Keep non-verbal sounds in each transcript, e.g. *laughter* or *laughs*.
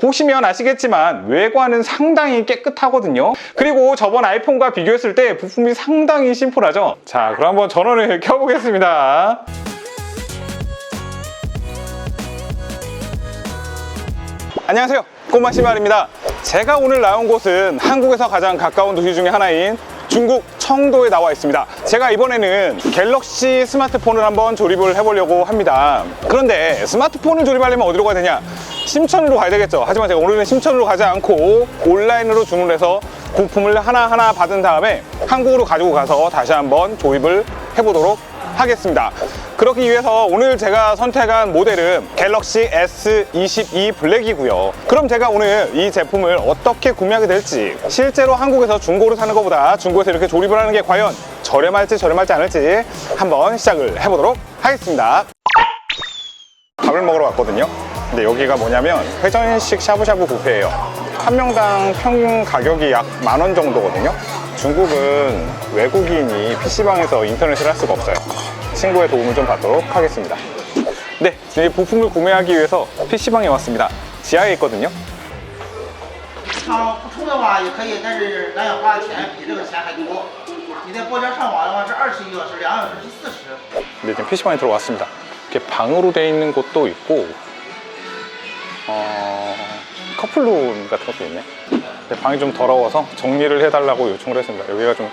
보시면 아시겠지만 외관은 상당히 깨끗하거든요. 그리고 저번 아이폰과 비교했을 때 부품이 상당히 심플하죠. 자, 그럼 한번 전원을 *laughs* 켜보겠습니다. 안녕하세요. 꼬마 씨말입니다. 제가 오늘 나온 곳은 한국에서 가장 가까운 도시 중에 하나인 중국 청도에 나와 있습니다. 제가 이번에는 갤럭시 스마트폰을 한번 조립을 해보려고 합니다. 그런데 스마트폰을 조립하려면 어디로 가야 되냐? 심천으로 가야 되겠죠. 하지만 제가 오늘은 심천으로 가지 않고 온라인으로 주문해서 부품을 하나하나 받은 다음에 한국으로 가지고 가서 다시 한번 조립을 해보도록 하겠습니다. 그렇기 위해서 오늘 제가 선택한 모델은 갤럭시 S22 블랙이고요. 그럼 제가 오늘 이 제품을 어떻게 구매하게 될지 실제로 한국에서 중고로 사는 것보다 중고에서 이렇게 조립을 하는 게 과연 저렴할지 저렴할지 않을지 한번 시작을 해보도록 하겠습니다. 밥을 먹으러 왔거든요. 근데 여기가 뭐냐면 회전식 샤브샤브 뷔페예요. 한 명당 평균 가격이 약 만 원 정도거든요. 중국은 외국인이 PC방에서 인터넷을 할 수가 없어요. 친구의 도움을 좀 받도록 하겠습니다. 네, 이 부품을 구매하기 위해서 PC방에 왔습니다. 지하에 있거든요. 上不充的话也可以，但是咱要花的钱比这个钱还多。你在拨接上网的话是二十一个小时，两个小时是四十。 근데 지금 PC방에 들어왔습니다. 이렇게 방으로 돼 있는 곳도 있고, 어, 커플룸 같은 것도 있네. 근데 방이 좀 더러워서 정리를 해달라고 요청을 했습니다. 여기가 좀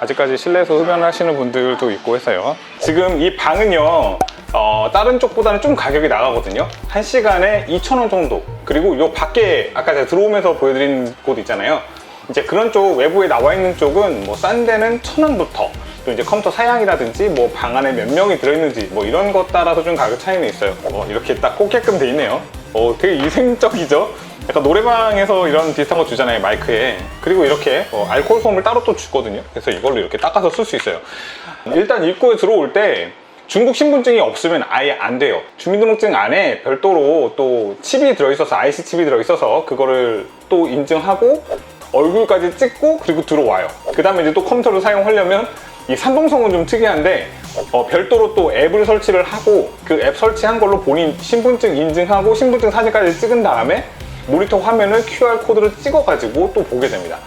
아직까지 실내에서 흡연하시는 분들도 있고 해서요. 지금 이 방은요, 어, 다른 쪽보다는 좀 가격이 나가거든요. 한 시간에 2,000원 정도. 그리고 요 밖에 아까 제가 들어오면서 보여드린 곳 있잖아요. 이제 그런 쪽 외부에 나와 있는 쪽은 뭐 싼 데는 1,000원부터 또 이제 컴퓨터 사양이라든지 뭐 방 안에 몇 명이 들어있는지 뭐 이런 것 따라서 좀 가격 차이는 있어요. 어, 이렇게 딱 꽂게끔 돼 있네요. 어, 되게 위생적이죠? 약간 노래방에서 이런 비슷한 거 주잖아요, 마이크에. 그리고 이렇게 어, 알코올 솜을 따로 또 주거든요. 그래서 이걸로 이렇게 닦아서 쓸 수 있어요. 일단 입구에 들어올 때 중국 신분증이 없으면 아예 안 돼요. 주민등록증 안에 별도로 또 칩이 들어있어서 IC 칩이 들어있어서 그거를 또 인증하고 얼굴까지 찍고 그리고 들어와요. 그 다음에 이제 또 컴퓨터를 사용하려면 이 산동성은 좀 특이한데 어, 별도로 또 앱을 설치를 하고 그 앱 설치한 걸로 본인 신분증 인증하고 신분증 사진까지 찍은 다음에 모니터 화면을 QR 코드를 찍어가지고 또 보게 됩니다.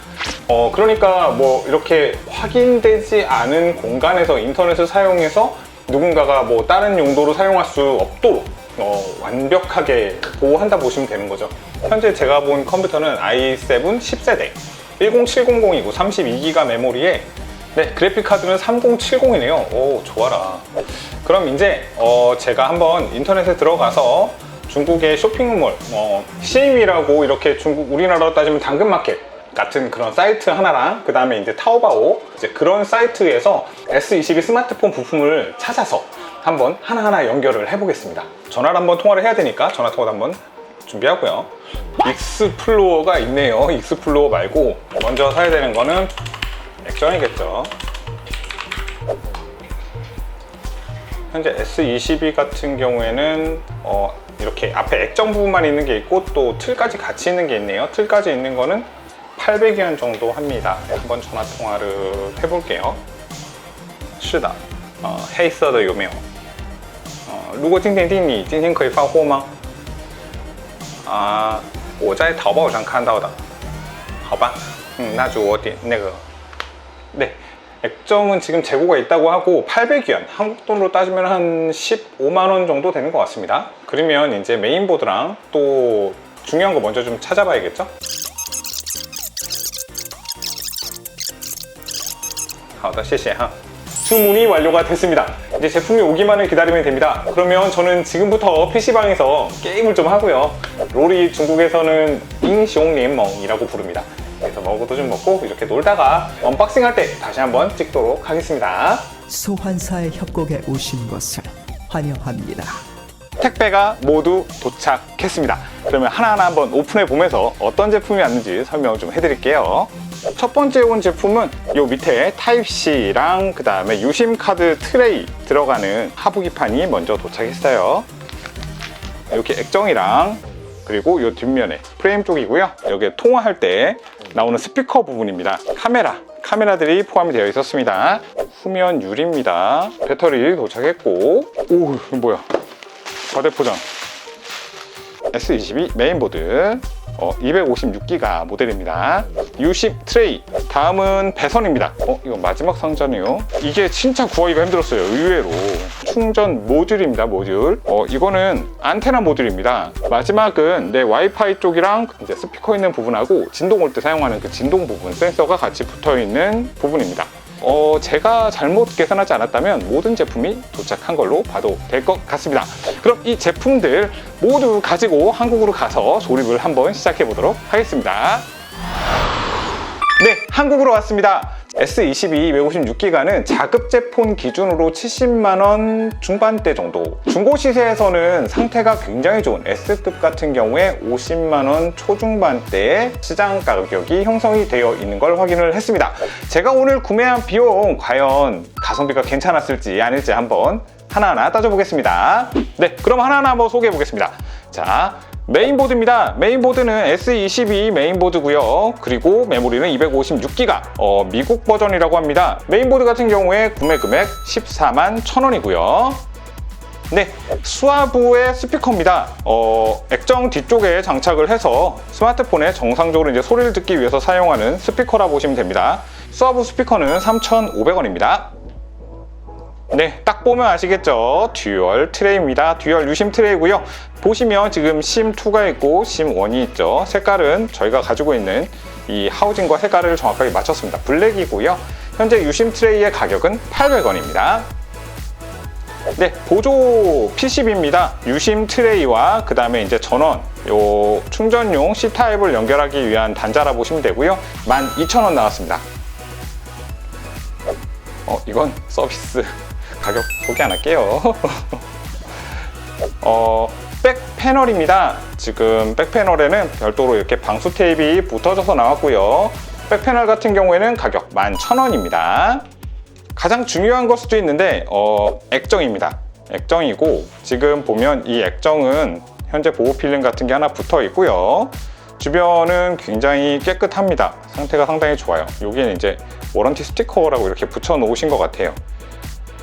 어, 그러니까 뭐 이렇게 확인되지 않은 공간에서 인터넷을 사용해서 누군가가 뭐 다른 용도로 사용할 수 없도록 어, 완벽하게 보호한다 보시면 되는 거죠. 현재 제가 본 컴퓨터는 i7 10세대 10700이고 32기가 메모리에 네, 그래픽 카드는 3070이네요. 오, 좋아라. 그럼 이제 어, 제가 한번 인터넷에 들어가서 중국의 쇼핑몰, 뭐 시위라고 이렇게 중국 우리나라로 따지면 당근마켓 같은 그런 사이트 하나랑 그 다음에 이제 타오바오 이제 그런 사이트에서 S22 스마트폰 부품을 찾아서 한번 하나하나 연결을 해보겠습니다. 전화를 한번 통화를 해야 되니까 전화 통화도 한번 준비하고요. 익스플로어가 있네요. 익스플로어 말고 먼저 사야 되는 거는 액정이겠죠. 현재 S22 같은 경우에는 어, 이렇게 앞에 액정 부분만 있는 게 있고 또 틀까지 같이 있는 게 있네요. 틀까지 있는 거는 800원 정도 합니다. 네, 한번 전화 통화를 해볼게요. 是的，呃，黑色的有没有？呃，如果今天订你，今天可以发货吗？啊，我在淘宝上看到的。好吧，嗯，那就我点那个。 네. 액정은 지금 재고가 있다고 하고 800위안 한국 돈으로 따지면 한 15만원 정도 되는 것 같습니다. 그러면 이제 메인보드랑 또 중요한 거 먼저 좀 찾아봐야겠죠? 아, 하다 시시하 아, 주문이 완료가 됐습니다. 이제 제품이 오기만을 기다리면 됩니다. 그러면 저는 지금부터 PC방에서 게임을 좀 하고요. 롤이 중국에서는 잉시옹님멍이라고 부릅니다. 그래서 먹어도 좀 먹고 이렇게 놀다가 언박싱 할 때 다시 한번 찍도록 하겠습니다. 소환사의 협곡에 오신 것을 환영합니다. 택배가 모두 도착했습니다. 그러면 하나하나 한번 오픈해 보면서 어떤 제품이 왔는지 설명을 좀 해드릴게요. 첫 번째 온 제품은 요 밑에 타입C랑 그 다음에 유심 카드 트레이 들어가는 하부기판이 먼저 도착했어요. 이렇게 액정이랑 그리고 이 뒷면에 프레임 쪽이고요. 여기 통화할 때 나오는 스피커 부분입니다. 카메라, 카메라들이 포함이 되어 있었습니다. 후면 유리입니다. 배터리 도착했고, 오, 뭐야? 과대포장. S22 메인보드. 어, 256기가 모델입니다. U10 트레이. 다음은 배선입니다. 어, 이거 마지막 상자네요. 이게 진짜 구하기가 힘들었어요. 의외로. 충전 모듈입니다. 모듈. 어, 이거는 안테나 모듈입니다. 마지막은 내 와이파이 쪽이랑 이제 스피커 있는 부분하고 진동 올 때 사용하는 그 진동 부분 센서가 같이 붙어 있는 부분입니다. 어, 제가 잘못 계산하지 않았다면 모든 제품이 도착한 걸로 봐도 될 것 같습니다. 그럼 이 제품들 모두 가지고 한국으로 가서 조립을 한번 시작해 보도록 하겠습니다. 네, 한국으로 왔습니다. S22 256기가는 자급제 폰 기준으로 70만원 중반대 정도. 중고 시세에서는 상태가 굉장히 좋은 S급 같은 경우에 50만원 초중반대의 시장 가격이 형성이 되어 있는 걸 확인을 했습니다. 제가 오늘 구매한 비용 과연 가성비가 괜찮았을지 아닐지 한번 하나하나 따져보겠습니다. 네, 그럼 하나하나 한번 소개해 보겠습니다. 자, 메인보드입니다. 메인보드는 S22 메인보드고요. 그리고 메모리는 256기가 어, 미국 버전이라고 합니다. 메인보드 같은 경우에 구매 금액 14만 1,000원이고요. 네, 수화부의 스피커입니다. 어, 액정 뒤쪽에 장착을 해서 스마트폰에 정상적으로 이제 소리를 듣기 위해서 사용하는 스피커라 보시면 됩니다. 수화부 스피커는 3,500원입니다. 네, 딱 보면 아시겠죠? 듀얼 트레이입니다. 듀얼 유심 트레이고요. 보시면 지금 심2가 있고 심1이 있죠. 색깔은 저희가 가지고 있는 이 하우징과 색깔을 정확하게 맞췄습니다. 블랙이고요. 현재 유심 트레이의 가격은 800원입니다. 네, 보조 PCB입니다. 유심 트레이와 그 다음에 이제 전원, 요 충전용 C타입을 연결하기 위한 단자라 보시면 되고요. 12,000원 나왔습니다. 어, 이건 서비스 가격 소개 안 할게요. *laughs* 어, 백 패널입니다. 지금 백 패널에는 별도로 이렇게 방수 테이프가 붙어져서 나왔고요. 백 패널 같은 경우에는 가격 11,000원입니다. 가장 중요한 걸 수도 있는데 어, 액정입니다. 액정이고 지금 보면 이 액정은 현재 보호 필름 같은 게 하나 붙어 있고요. 주변은 굉장히 깨끗합니다. 상태가 상당히 좋아요. 여기는 이제 워런티 스티커라고 이렇게 붙여 놓으신 것 같아요.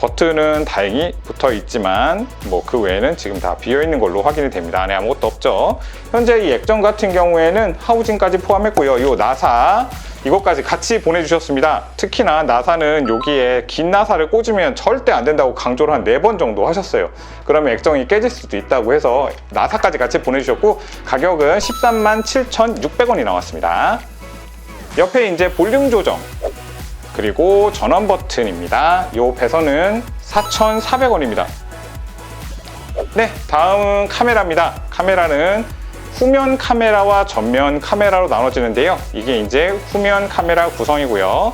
버튼은 다행히 붙어 있지만 뭐 그 외에는 지금 다 비어 있는 걸로 확인이 됩니다. 안에 아무것도 없죠. 현재 이 액정 같은 경우에는 하우징까지 포함했고요. 이 나사 이것까지 같이 보내주셨습니다. 특히나 나사는 여기에 긴 나사를 꽂으면 절대 안 된다고 강조를 한 네 번 정도 하셨어요. 그러면 액정이 깨질 수도 있다고 해서 나사까지 같이 보내주셨고 가격은 13만 7,600원이 나왔습니다. 옆에 이제 볼륨 조정 그리고 전원 버튼입니다. 이 배선은 4,400원입니다. 네, 다음은 카메라입니다. 카메라는 후면 카메라와 전면 카메라로 나눠지는데요. 이게 이제 후면 카메라 구성이고요.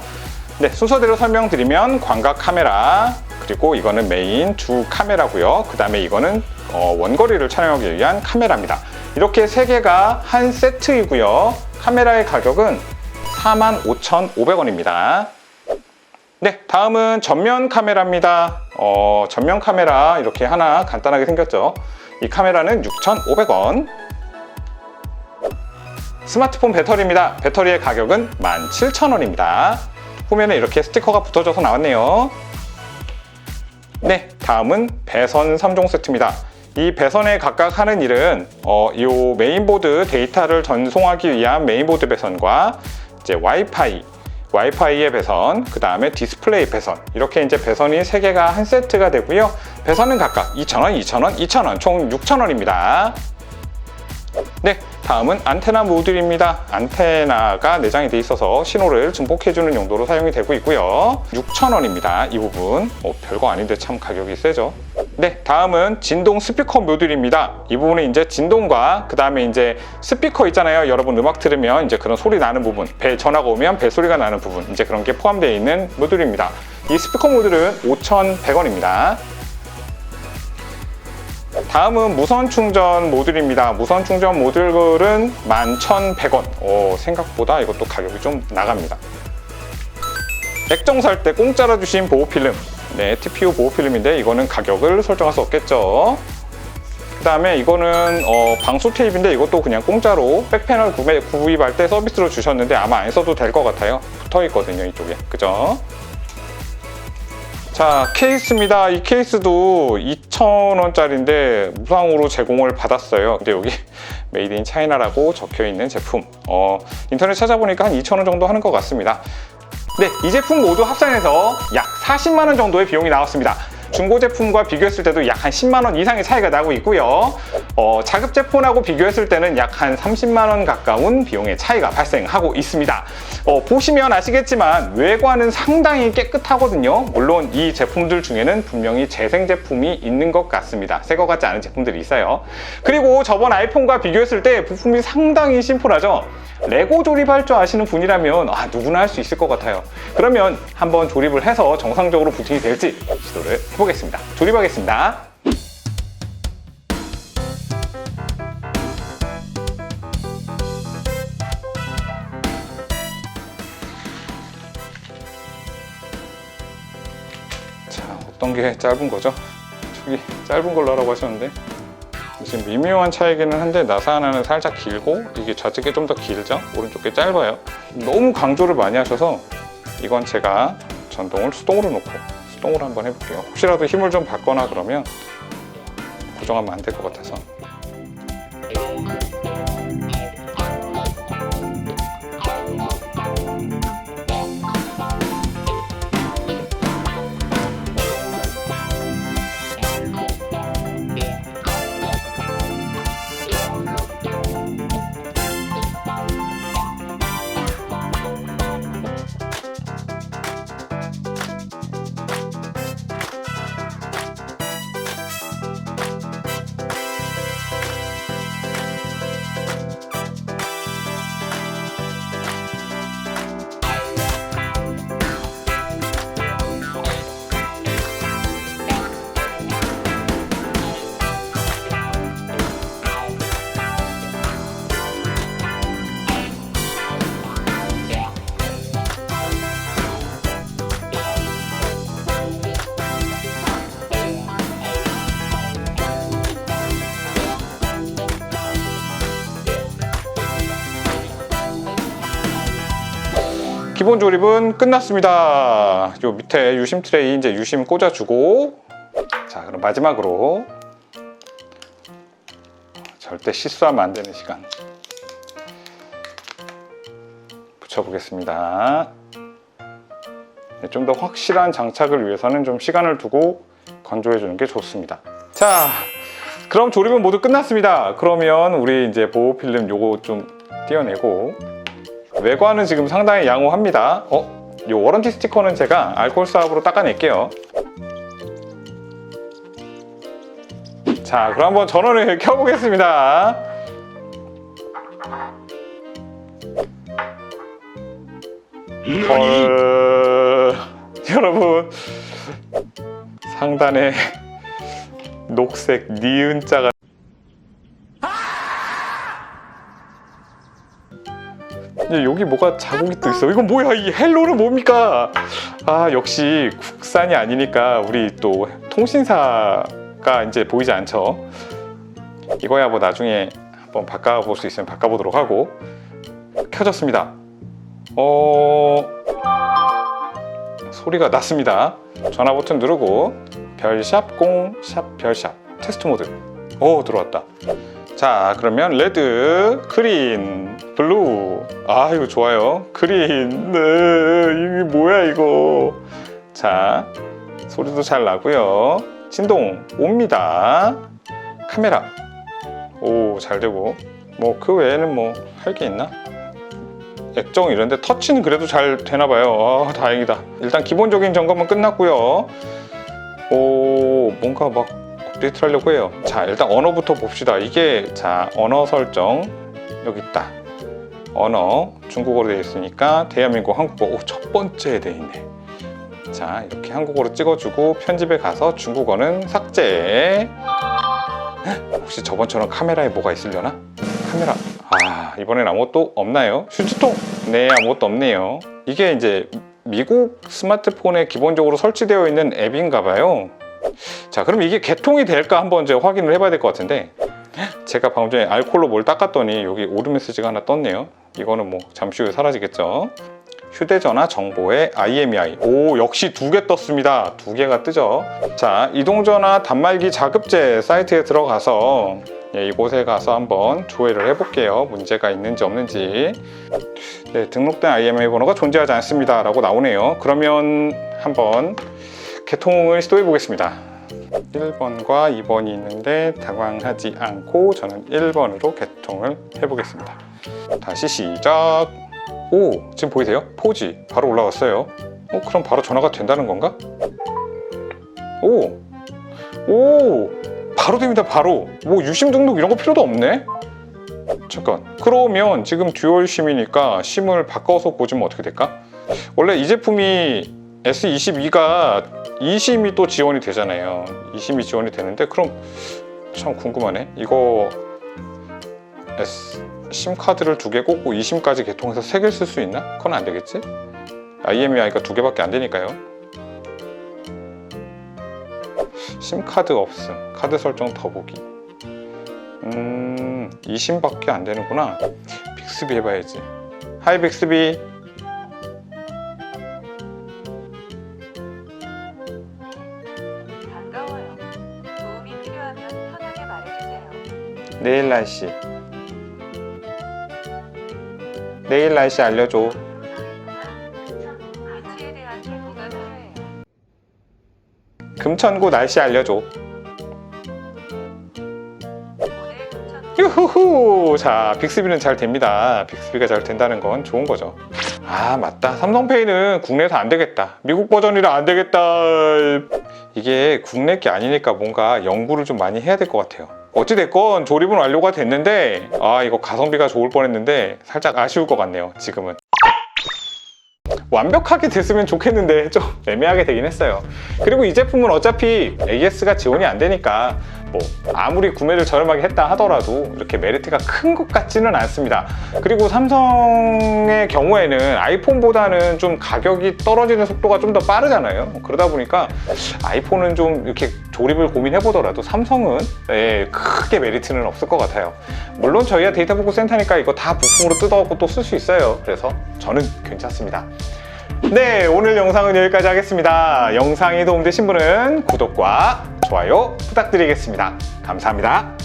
네, 순서대로 설명드리면 광각 카메라, 그리고 이거는 메인 두 카메라고요. 그 다음에 이거는 어, 원거리를 촬영하기 위한 카메라입니다. 이렇게 세 개가 한 세트이고요. 카메라의 가격은 45,500원입니다. 네, 다음은 전면 카메라입니다. 어, 전면 카메라 이렇게 하나 간단하게 생겼죠. 이 카메라는 6,500원. 스마트폰 배터리입니다. 배터리의 가격은 17,000원입니다. 후면에 이렇게 스티커가 붙어져서 나왔네요. 네, 다음은 배선 3종 세트입니다. 이 배선에 각각 하는 일은 어, 이 메인보드 데이터를 전송하기 위한 메인보드 배선과 이제 와이파이, 와이파이의 배선, 그 다음에 디스플레이 배선 이렇게 이제 배선이 3개가 한 세트가 되고요. 배선은 각각 2,000원, 2,000원, 2,000원, 총 6,000원입니다. 네, 다음은 안테나 모듈입니다. 안테나가 내장이 돼 있어서 신호를 증폭해주는 용도로 사용이 되고 있고요. 6,000원입니다. 이 부분. 어, 별거 아닌데 참 가격이 세죠. 네, 다음은 진동 스피커 모듈입니다. 이 부분은 이제 진동과 그 다음에 이제 스피커 있잖아요. 여러분 음악 들으면 이제 그런 소리 나는 부분, 배 전화가 오면 배 소리가 나는 부분, 이제 그런 게 포함되어 있는 모듈입니다. 이 스피커 모듈은 5,100원입니다. 다음은 무선 충전 모듈입니다. 무선 충전 모듈은 11,100원. 오, 생각보다 이것도 가격이 좀 나갑니다. 액정 살 때 공짜로 주신 보호필름. 네, TPU 보호 필름인데 이거는 가격을 설정할 수 없겠죠. 그 다음에 이거는 어, 방수 테이프인데 이것도 그냥 공짜로 백패널 구매, 구입할 때 서비스로 주셨는데 아마 안 써도 될 것 같아요. 붙어 있거든요, 이쪽에. 그죠? 자, 케이스입니다. 이 케이스도 2,000원짜리인데 무상으로 제공을 받았어요. 근데 여기 *laughs* 메이드 인 차이나라고 적혀 있는 제품. 어, 인터넷 찾아보니까 한 2,000원 정도 하는 것 같습니다. 네, 이 제품 모두 합산해서 약 40만 원 정도의 비용이 나왔습니다. 중고 제품과 비교했을 때도 약 한 10만 원 이상의 차이가 나고 있고요. 어, 자급 제품하고 비교했을 때는 약 한 30만 원 가까운 비용의 차이가 발생하고 있습니다. 어, 보시면 아시겠지만 외관은 상당히 깨끗하거든요. 물론 이 제품들 중에는 분명히 재생 제품이 있는 것 같습니다. 새것 같지 않은 제품들이 있어요. 그리고 저번 아이폰과 비교했을 때 부품이 상당히 심플하죠. 레고 조립할 줄 아시는 분이라면 아, 누구나 할 수 있을 것 같아요. 그러면 한번 조립을 해서 정상적으로 부팅이 될지 시도를 해보겠습니다. 조립하겠습니다. 자, 어떤 게 짧은 거죠? 저기 짧은 걸로 하라고 하셨는데 지금 미묘한 차이기는 한데 나사 하나는 살짝 길고 이게 좌측에 좀더 길죠? 오른쪽 게 짧아요. 너무 강조를 많이 하셔서 이건 제가 전동을 수동으로 놓고 수동으로 한번 해볼게요. 혹시라도 힘을 좀 받거나 그러면 고정하면 안 될 것 같아서 기본 조립은 끝났습니다. 요 밑에 유심 트레이 이제 유심 꽂아주고 자 그럼 마지막으로 절대 실수하면 안 되는 시간 붙여보겠습니다. 네, 좀더 확실한 장착을 위해서는 좀 시간을 두고 건조해 주는 게 좋습니다. 자, 그럼 조립은 모두 끝났습니다. 그러면 우리 이제 보호 필름 요거 좀 띄어내고 외관은 지금 상당히 양호합니다. 어? 이 워런티 스티커는 제가 알코올 수압으로 닦아낼게요. 자, 그럼 한번 전원을 *laughs* 켜보겠습니다. 헐, *laughs* 여러분 상단에 *laughs* 녹색 니은 자가 야, 여기 뭐가 자국이 또 있어. 이건 뭐야? 이 헬로는 뭡니까? 아, 역시 국산이 아니니까 우리 또 통신사가 이제 보이지 않죠. 이거야 뭐 나중에 한번 바꿔볼 수 있으면 바꿔보도록 하고 켜졌습니다. 어 소리가 났습니다. 전화 버튼 누르고 별샵 공 샵 별샵 테스트 모드. 오 들어왔다. 자 그러면 레드, 그린, 블루. 아 이거 좋아요. 그린. 네, 이게 뭐야 이거? 자 소리도 잘 나고요. 진동 옵니다. 카메라. 오 잘 되고. 뭐 그 외에는 뭐 할 게 있나? 액정 이런데 터치는 그래도 잘 되나 봐요. 아 다행이다. 일단 기본적인 점검은 끝났고요. 오 뭔가 막 업데이트 하려고 해요. 자 일단 언어부터 봅시다. 이게 자 언어 설정 여기 있다. 언어 중국어로 되어 있으니까 대한민국 한국어. 오, 첫 번째에 되어 있네. 자 이렇게 한국어로 찍어주고 편집에 가서 중국어는 삭제. 헉, 혹시 저번처럼 카메라에 뭐가 있으려나? 카메라. 아 이번엔 아무것도 없나요? 휴지통. 네 아무것도 없네요. 이게 이제 미국 스마트폰에 기본적으로 설치되어 있는 앱인가 봐요 자 그럼 이게 개통이 될까 한번 제가 확인을 해봐야 될 것 같은데 제가 방금 전에 알콜로 뭘 닦았더니 여기 오류 메시지가 하나 떴네요 이거는 뭐 잠시 후에 사라지겠죠 휴대전화 정보의 IMEI 오 역시 두 개 떴습니다 두 개가 뜨죠 자 이동전화 단말기 자급제 사이트에 들어가서 예, 이곳에 가서 한번 조회를 해볼게요. 문제가 있는지 없는지. 네, 등록된 IMEI 번호가 존재하지 않습니다. 라고 나오네요. 그러면 한번 개통을 시도해 보겠습니다. 1번과 2번이 있는데 당황하지 않고 저는 1번으로 개통을 해보겠습니다. 다시 시작. 오, 지금 보이세요? 포지 바로 올라왔어요. 어, 그럼 바로 전화가 된다는 건가? 오, 오, 바로 됩니다. 바로. 뭐 유심 등록 이런 거 필요도 없네. 잠깐. 그러면 지금 듀얼 심이니까 심을 바꿔서 보시면 어떻게 될까? 원래 이 제품이 S22가 2심이 또 지원이 되잖아요. 2심이 지원이 되는데 그럼 참 궁금하네. 이거 S 심 카드를 두 개 꽂고 2심까지 개통해서 세 개를 쓸 수 있나? 그건 안 되겠지? IMEI가 두 개밖에 안 되니까요. 심 카드 없음. 카드 설정 더 보기. 음, 2심밖에 안 되는구나. 빅스비 해봐야지. 하이 빅스비. 내일 날씨. 내일 날씨 알려줘. 금천구 날씨 알려줘. 유후후! 자, 빅스비는 잘 됩니다. 빅스비가 잘 된다는 건 좋은 거죠. 아, 맞다. 삼성페이는 국내에서 안 되겠다. 미국 버전이라 안 되겠다. 이게 국내 게 아니니까 뭔가 연구를 좀 많이 해야 될 것 같아요. 어찌됐건 조립은 완료가 됐는데, 아, 이거 가성비가 좋을 뻔 했는데, 살짝 아쉬울 것 같네요, 지금은. 완벽하게 됐으면 좋겠는데 좀 애매하게 되긴 했어요. 그리고 이 제품은 어차피 AS가 지원이 안 되니까 뭐 아무리 구매를 저렴하게 했다 하더라도 이렇게 메리트가 큰 것 같지는 않습니다. 그리고 삼성의 경우에는 아이폰보다는 좀 가격이 떨어지는 속도가 좀 더 빠르잖아요. 그러다 보니까 아이폰은 좀 이렇게 조립을 고민해 보더라도 삼성은 예, 크게 메리트는 없을 것 같아요. 물론 저희가 데이터 보고 센터니까 이거 다 부품으로 뜯어갖고 또 쓸 수 있어요. 그래서 저는 괜찮습니다. 네, 오늘 영상은 여기까지 하겠습니다. 영상이 도움되신 분은 구독과 좋아요 부탁드리겠습니다. 감사합니다.